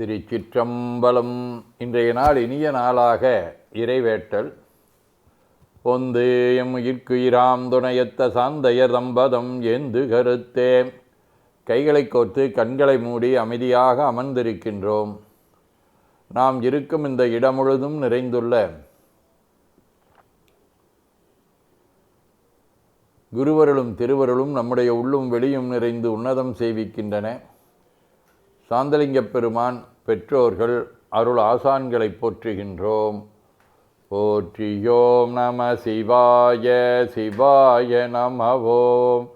திருச்சிற்றம்பலம். இன்றைய நாள் இனிய நாளாக இறைவேட்டல். ஒந்து எம் உயிர்க்குயிராம் துணையத்த சாந்தையர் தம்பதம் ஏந்து கருத்தே. கைகளை கோர்த்து கண்களை மூடி அமைதியாக அமர்ந்திருக்கின்றோம். நாம் இருக்கும் இந்த இடம் முழுதும் நிறைந்துள்ள குருவருளும் திருவருளும் நம்முடைய உள்ளும் வெளியும் நிறைந்து உன்னதம் செய்விக்கின்றன சாந்தலிங்கப் பெருமான் பெற்றோர்கள் அருள் ஆசான்களை போற்றுகின்றோம். போற்றியோம் நம சிவாய சிவாய நமவோம்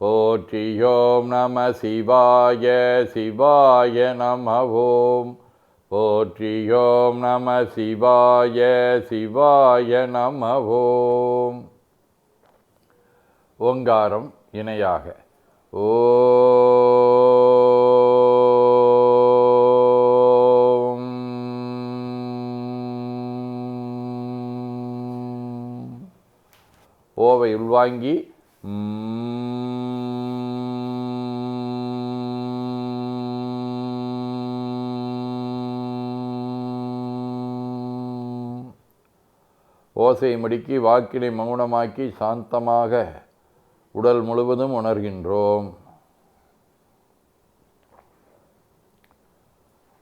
போற்றியோம் நம சிவாய சிவாய நமவோம் போற்றியோம் நம சிவாய சிவாய நமவோம் ஓங்காரம் இணையாக. ஓ உள்வாங்கி ஓசை மடுக்கி வாக்கினை மௌனமாக்கி சாந்தமாக உடல் முழுவதும் உணர்கின்றோம்.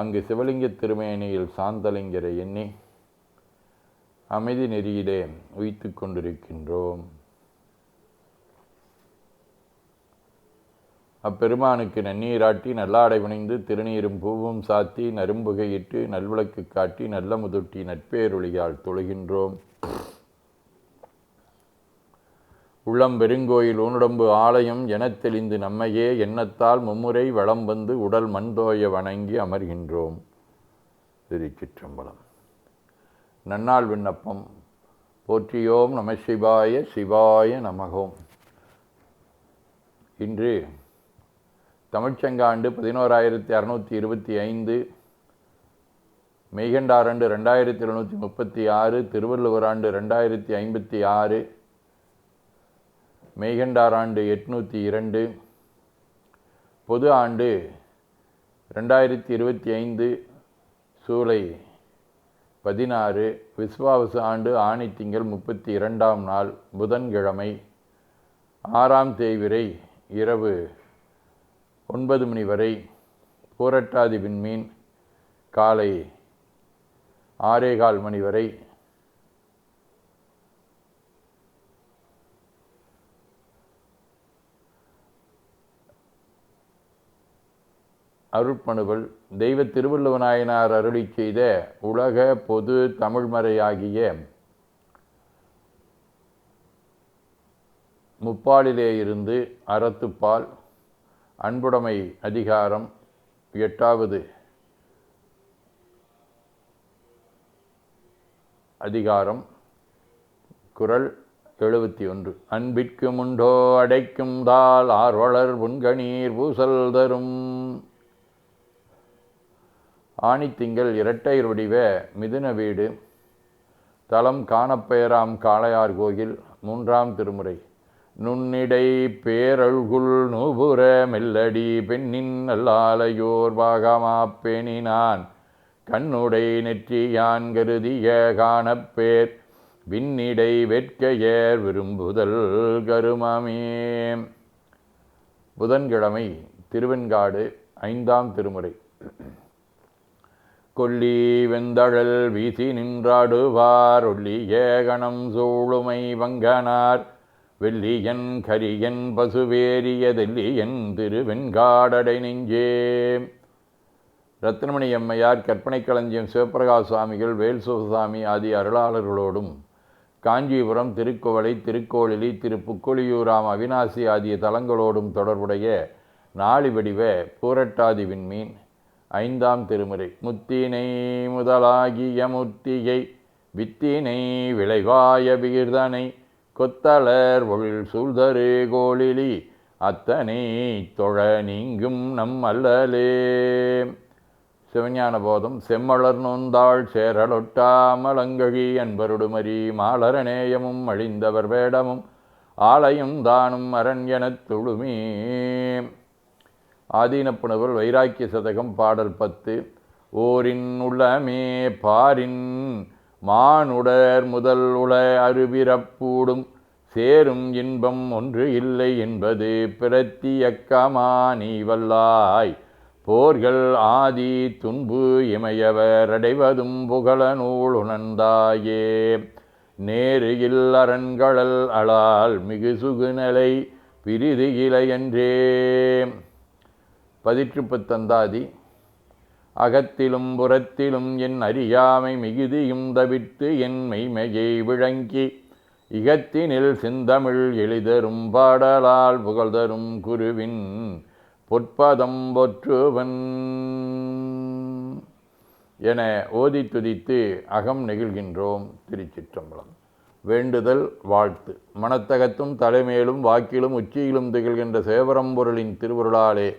அங்கு சிவலிங்க திருமேனியில் சாந்தலிங்கரை எண்ணி அமைதி நெறியிலே உய்த்து கொண்டிருக்கின்றோம். அப்பெருமானுக்கு நன்னீராட்டி நல்லாடை புனைந்து திருநீரும் பூவும் சாத்தி நரும்புகையிட்டு நல்விளக்கு காட்டி நல்ல முதுட்டி நட்பேரொழியால் தொழுகின்றோம். உள்ளம் பெருங்கோயில் ஊனுடம்பு ஆலயம் எனத் தெளிந்து நம்மையே எண்ணத்தால் மும்முறை வளம் வந்து உடல் மண்தோய வணங்கி அமர்கின்றோம். திருச்சிற்றம்பலம் நன்னாள் விண்ணப்பம். போற்றியோம் நம சிவாய சிவாய நமகோம். இன்று தமிழ்ச்சங்காண்டு பதினோராயிரத்தி அறநூற்றி இருபத்தி ஐந்து மெய்கண்டாராண்டு ரெண்டாயிரத்தி எழுநூற்றி முப்பத்தி ஆறு திருவள்ளுவர் ஆண்டு ரெண்டாயிரத்தி ஐம்பத்தி ஆறு மெய்கண்டார் ஆண்டு எட்நூற்றி இரண்டு பொது ஆண்டு ரெண்டாயிரத்தி இருபத்தி ஐந்து சூலை பதினாறு விஸ்வாவச ஆண்டு ஆணி திங்கள் முப்பத்தி இரண்டாம் நாள் புதன்கிழமை ஆறாம் தேய்விரை இரவு ஒன்பது மணி வரை பூரட்டாதி விண்மீன் காலை ஆறேகால் மணி வரை அருட்பணுவல் தெய்வ திருவள்ளுவநாயனார் அருளி செய்த உலக பொது தமிழ்மறையாகிய முப்பாலிலே இருந்து அறத்துப்பால் அன்புடைமை அதிகாரம் எட்டாவது அதிகாரம் குரல் எழுபத்தி ஒன்று. அன்பிற்கு முண்டோ அடைக்கும் தால் ஆர்வலர் புன்கணீர் பூசல் தரும். ஆணித்திங்கள் இரட்டை வடிவ மிதுன வீடு. தலம் காணப்பெயராம் காளையார் கோயில் மூன்றாம் திருமுறை. நுண்ணிடை பேரழ்குள் நுபுர மெல்லடி பெண்ணின் நல்லாலையோர் பாகமா பேணினான். கண்ணுடை நெற்றியான் கருதிய காணப்பேர் விண்ணிடை வெட்கையர் விரும்புதல் கருமமே. புதன்கிழமை திருவெண்காடு ஐந்தாம் திருமுறை. கொல்லி வெந்தழல் வீசி நின்றாடுவார். ஒல்லி ஏகணம் சூழுமை வங்கனார். வெள்ளியன் கரியன் பசுவேரியதெல்லியன் திருவெண்காடடை நெஞ்சே. ரத்னமணி அம்மையார் கற்பனை களஞ்சியம் சிவபிரகாஷ் சுவாமிகள் வேல் சிவசாமி ஆதி அருளாளர்களோடும் காஞ்சிபுரம் திருக்குவளை திருக்கோளிலி திரு புக்கொழியூராம் அவினாசி ஆகிய தலங்களோடும் தொடர்புடைய நாளி வடிவ பூரட்டாதி விண்மீன் ஐந்தாம் திருமுறை. முத்தினை முதலாகிய முத்தியை வித்தினை விளைவாய விகிர்தனை கொத்தளர் ஒழில் சூழ்தரு கோளிலி அத்தனை தொழ நீங்கும் நம் அல்லலே. சிவஞான போதம் செம்மலர் நொந்தாள் சேரலொட்டாமலங்கழி என்பருடுமரி மாலரநேயமும் அழிந்தவர் வேடமும் ஆலயம் தானும் அரண் எனத் துளுமே ஆதீனப்புணவர் வைராக்கிய சதகம் பாடல் பத்து. ஓரின் உள்ளமே பாரின் மானுடர் முதல் உள அருவிறப்பூடும் சேரும் இன்பம் ஒன்று இல்லை என்பது பிரத்தியக்கமா நீ வல்லாய் போர்கள் ஆதி துன்பு இமையவர் அடைவதும் புகழ நூல் உணர்ந்தாயே. நேருகில் அரண்களல் அளால் மிகு சுகுநலை பிரிது இலையன்றே பதிற்றுப்பத்தந்தாதி. அகத்திலும் புறத்திலும் என் அறியாமை மிகுதியும் தவிர்த்து என் மெய்மையை விளங்கி இகத்தினில் செந்தமிழ் எளிதரும் பாடலால் புகழ்தரும் குருவின் பொற்பதம் பொற்றுவன். என ஓதி துதித்து அகம் நெகிழ்கின்றோம் திருச்சிற்றம்பலம். வேண்டுதல் வாழ்த்து. மனத்தகத்தும் தலைமேலும் வாக்கிலும் உச்சியிலும் திகழ்கின்ற சேவரம்பொருளின் திருவுருளாலே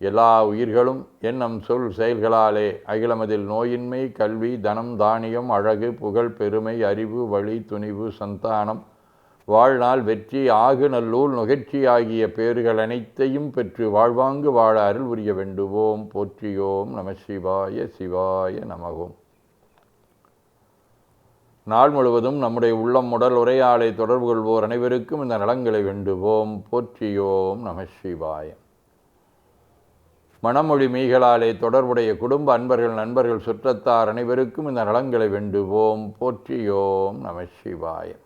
எல்லா உயிர்களும் எண்ணம் சொல் செயல்களாலே அகிலமதில் நோயின்மை கல்வி தனம் தானியம் அழகு புகழ் பெருமை அறிவு வழி துணிவு சந்தானம் வாழ்நாள் வெற்றி ஆகு நல்லூல் நுகர்ச்சி ஆகிய பேறுகள் அனைத்தையும் பெற்று வாழ்வாங்கு வாழ அருள் உரிய வேண்டுவோம். போற்றியோம் நம சிவாய சிவாய நமகோம். நாள் முழுவதும் நம்முடைய உள்ளம் உடல் உரையாடை தொடர்பு கொள்வோர் அனைவருக்கும் இந்த நலங்களை வேண்டுவோம். போற்றியோம் நம சிவாயம் மணமொழி மெய்களாலே தொடர்புடைய குடும்ப அன்பர்கள் நண்பர்கள் சுற்றத்தார் அனைவருக்கும் இந்த நலங்களை வேண்டுவோம். போற்றியோம் நம சிவாய.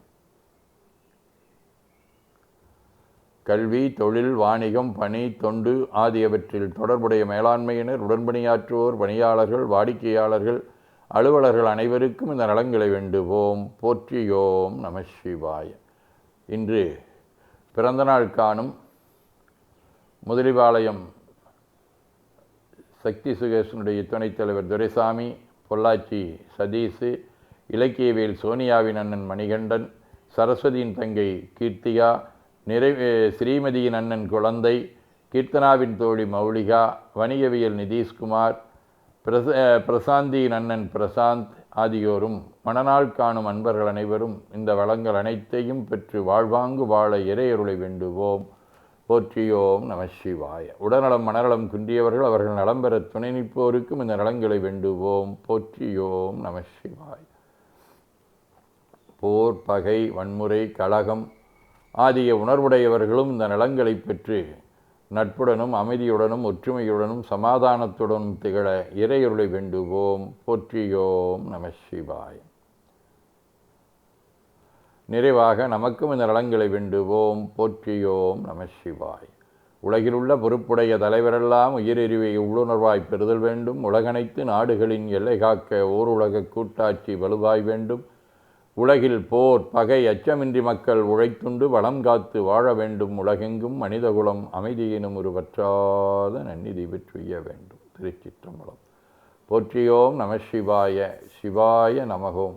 கல்வி தொழில் வாணிகம் பணி தொண்டு ஆகியவற்றில் தொடர்புடைய மேலாண்மையினர் உடன்பணியாற்றுவோர் பணியாளர்கள் வாடிக்கையாளர்கள் அலுவலர்கள் அனைவருக்கும் இந்த நலங்களை வேண்டுவோம். போற்றியோம் நம சிவாய. இன்று பிறந்தநாள் காணும் முதலிபாளையம் சக்தி சுகேஷனுடைய துணைத் தலைவர் துரைசாமி பொள்ளாச்சி சதீஷு இலக்கியவேல் சோனியாவின் அண்ணன் மணிகண்டன் சரஸ்வதியின் தங்கை கீர்த்திகா நிறை ஸ்ரீமதியின் அண்ணன் குழந்தை கீர்த்தனாவின் தோழி மௌலிகா வணிகவியல் நிதீஷ்குமார் பிரச பிரசாந்தியின் அண்ணன் பிரசாந்த் ஆகியோரும் மணநாள் காணும் அன்பர்கள் அனைவரும் இந்த வளங்கள் அனைத்தையும் பெற்று வாழ்வாங்கு வாழ இறையருளை வேண்டுவோம். போற்றியோம் நம சிவாய. உடல்நலம் மனநலம் குன்றியவர்கள் அவர்கள் நலம் பெற துணை நிற்போருக்கும் இந்த நலங்களை வேண்டுவோம். போற்றியோம் நம சிவாய. போர் பகை வன்முறை கழகம் ஆகிய உணர்வுடையவர்களும் இந்த நலங்களை பெற்று நட்புடனும் அமைதியுடனும் ஒற்றுமையுடனும் சமாதானத்துடனும் திகழ இறையருளை வேண்டுவோம். போற்றியோம் நம சிவாயம் நிறைவாக நமக்கும் இந்த நலன்களை வேண்டுவோம் போற்றியோம் நம சிவாய். உலகிலுள்ள பொறுப்புடைய தலைவரெல்லாம் உயிரெறிவை உள்ளுணர்வாய் பெறுதல் வேண்டும். உலகனைத்து நாடுகளின் எல்லை காக்க ஓர் உலக கூட்டாட்சி வலுவாய் வேண்டும். உலகில் போர் பகை அச்சமின்றி மக்கள் உழைத்துண்டு வளம் காத்து வாழ வேண்டும். உலகெங்கும் மனிதகுலம் அமைதியினும் ஒரு வற்றாத நன்னிதி பெற்றுய வேண்டும். திருச்சிற்றம்பலம். போற்றியோம் நம சிவாய சிவாய நமகோம்.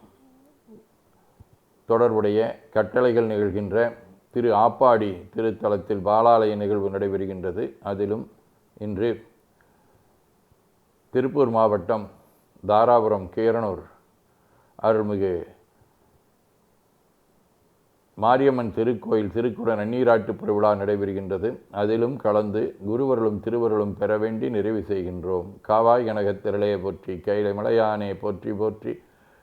தொடர்புடைய கட்டளைகள் நிகழ்கின்ற திரு ஆப்பாடி திருத்தலத்தில் பாலாலய நிகழ்வு நடைபெறுகின்றது. அதிலும் இன்று திருப்பூர் மாவட்டம் தாராபுரம் கீரனூர் அருள்மிகு மாரியம்மன் திருக்கோயில் திருக்குட நன்னீராட்டு பெருவிழா நடைபெறுகின்றது. அதிலும் கலந்து குருவர்களும் திருவருளும் பெற வேண்டி நிறைவு செய்கின்றோம். காவாய் கனகத் திரளைய போற்றி கைலை மலையானே போற்றி போற்றி